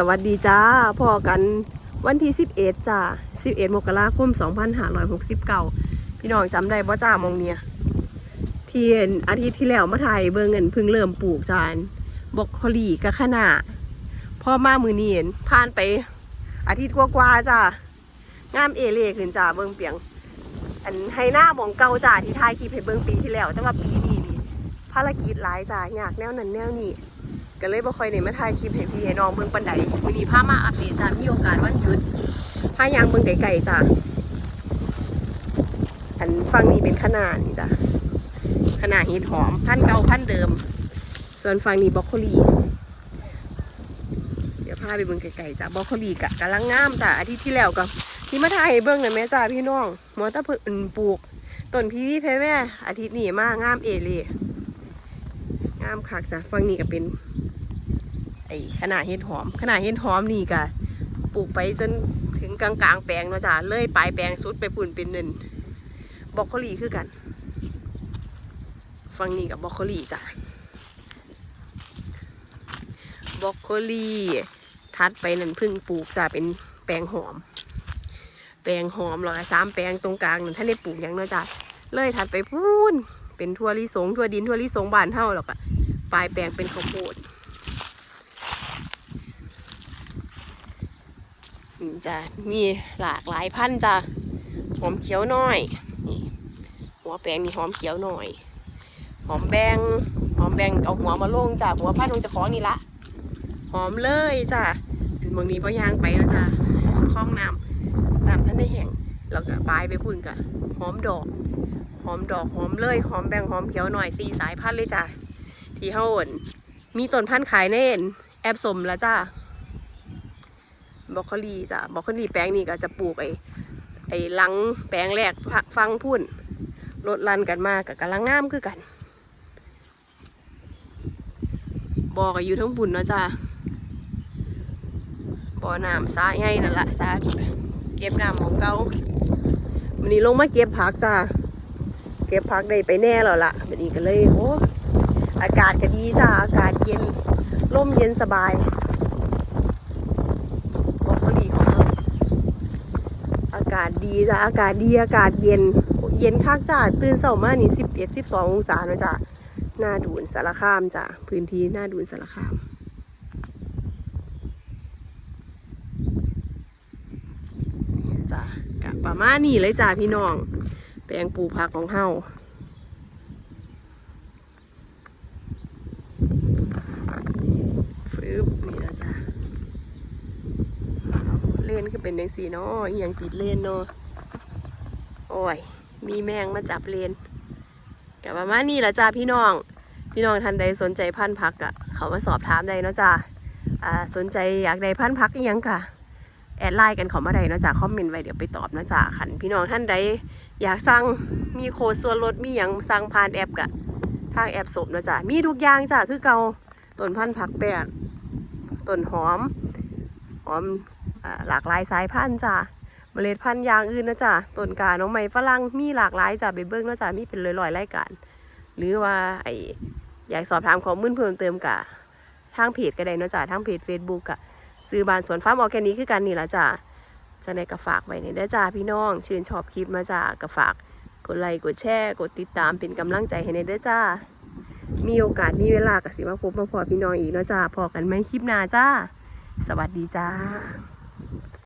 สวัสดีจ้าพอกันวันที่ 11จ้า11มกราคม2569 พี่น้องจำได้บ่จ้ามองเนี่ยที่อาทิตย์ที่แล้วมาถ่ายเบิ่งเงินพิ่งเริ่มปลูกจานบอกคลีกับขนาพ่อมามือเนีเห็นผ่านไป อาทิตย์กว่าๆจ้างามเอเล่ขึ้นจ้าเบิ่งเปียง อันให้หน้ามองเก่าจ้าที่ถ่ายคลิปให้เบิ่งปีที่แล้ว แต่ว่าปีนี้นี่ภารกิจหลายจ้ายากแนวนั้นแนวนี้ ก็เลยบ่ค่อยได้มาถ่ายคลิปให้พี่ให้น้องเบิ่งปานใดมื้อนี้พามาอัปเดตจ้ามีโอกาสวันหยุดพายางเบิ่งไกลๆจ้าอันฝั่งนี้เป็นขนาดนี่จ้ะขนาดเห็ดหอมพันเก่าพันเดิม ส่วนฝั่งนี้บรอกโคลีเดี๋ยวพาไปเบิ่งไกลๆจ้ะบรอกโคลีกะกำลังงามจ้ะอาทิตย์ที่แล้วก็ที่มาถ่ายให้เบิ่งน่ะแม่จ้าพี่น้องมอตะเพิ่นปลูกต้นพี่วีแพ้แม่อาทิตย์นี้มางามเอเล่งามคักจ้ะฝั่งนี้ก็เป็น ไอ้ขนาดเห็ดหอม ขนาดเห็ดหอมนี่ก็ปลูกไปจนถึงกลางกลางๆแปลงเนาะจ้ะเลยปลายแปลงสุดไปปุ่นเป็นหนึ่งบรอกโคลีคือกันฝั่งนี้กับบรอกโคลีจ้ะบรอกโคลีทัดไปนั่นพึ่งปลูกจ้ะเป็นแปลงหอม แปลงหอมหรอกสามแปลงตรงกลางนั่นท่านได้ปลูกยังเนาะจ้ะเลยทัดไปพูนเป็นทั่วลิสงทั่วดินทั่วลิสงบานเท่าหรอกอะปลายแปลงเป็นข้าวโพด นี่จ้ะมีหลากหลายพันธุ์จ้ะหอมเขียวน้อยนี่หัวแปลงมีหอมเขียวหน่อย หอมแบงหอมแบงเอาหัวมาลงจ้ะหัวพันธุ์ของจะของนี่ละหอมเลยจ้ะบางนี้พอย่างไปแล้วจ้ะคล้องน้ำน้ำท่านได้แห้งแล้วก็ปลายไปพุ่นกันหอมดอกหอมดอกหอมเลยหอมแบงหอมเขียวหน่อยสี่สายพันธุ์เลยจ้ะที่เฮาอ่นมีต้นพันธุ์ขายในอั่นแอบสมแล้วจ้ะ บรอกโคลีจ้ะบรอกโคลีแปลงนี้ก็จะปลูกไอ้ไอ้หลังแปลงแรกฟังพุ่นรถลันกันมากกับกำลังงามคือกันบอกอยู่ทั้งบุญเนาะจ้ะบ่อน้ำสาใหญ่นั่นละสาเก็บน้ำของเก่าวันนี้ลงมาเก็บผักจ้ะเก็บผักได้ไปแน่แล้วล่ะวันนี้ก็เลยโอ้อากาศก็ดีจ้ะอากาศเย็นร่มเย็นสบาย บรอกโคลีของเราอากาศดีจ้ะอากาศดีอากาศเย็น เย็นคักจ้ะตื่นเช้ามานี่สิบเอ็ดสิบสององศาเนอะจ้ะหน้าดูนสารคามจ้ะพื้นที่หน้าดูนสารคามจ้ะกะประมาณนี้เลยจ้ะพี่น้อง แปลงปลูกผักของเฮาฟืบนี่นะจ้ะ เลนคือเป็นยังสีเนาะอหย่างติดเลนเนาะโอ้ย มีแมงมาจับเลนกับประมาณนี้ละจ้าพี่น้อง พี่น้องท่านใดสนใจพันธุ์ผักอะเขามาสอบถามได้เนาะจ้าอ่าสนใจอยากได้พันธุ์ผักอิหยังค่ะ แอดไลน์กันเขามาได้เนาะจ้าคอมเมนต์ไว้เดี๋ยวไปตอบเนาะจ้าคันพี่น้องท่านใดอยากสั่งมีโคดส่วนลดมีหยังสั่งผ่านแอปกะทางแอปสมเนาะจ้ามีทุกอย่างจ้าคือเกาต้นพันธุ์ผักแปดต้นหอมหอม หลากหลายสายพันธุ์จ้ะเมล็ดพันธุ์อย่างอื่นนะจ้ะต้นกาน้องไม้ฝรั่งมีหลากหลายจ้ะไปเบิ้งนะจ้ะมีเป็นร้อยๆรายการหรือว่าไออยากสอบถามข้อมูลเพิ่มเติมกะทางเพจก็ได้เนาะจ้ะทางเพจ Facebook กะซื้อบานสวนฟาร์มออร์แกนิกคือกันนี่ละจ้ะจะในกระฝากไว้ในเด้อจ้าพี่น้อง ชื่นชอบคลิปมาจ้ะกระฝากกดไลค์กดแชร์กดติดตามเป็นกำลังใจให้ในเด้อจ้า มีโอกาสมีเวลากับสิมาพบมาพอพี่น้องอีกเนาะจ้าพอกันไหมคลิปหน้าจ้า สวัสดีจ้า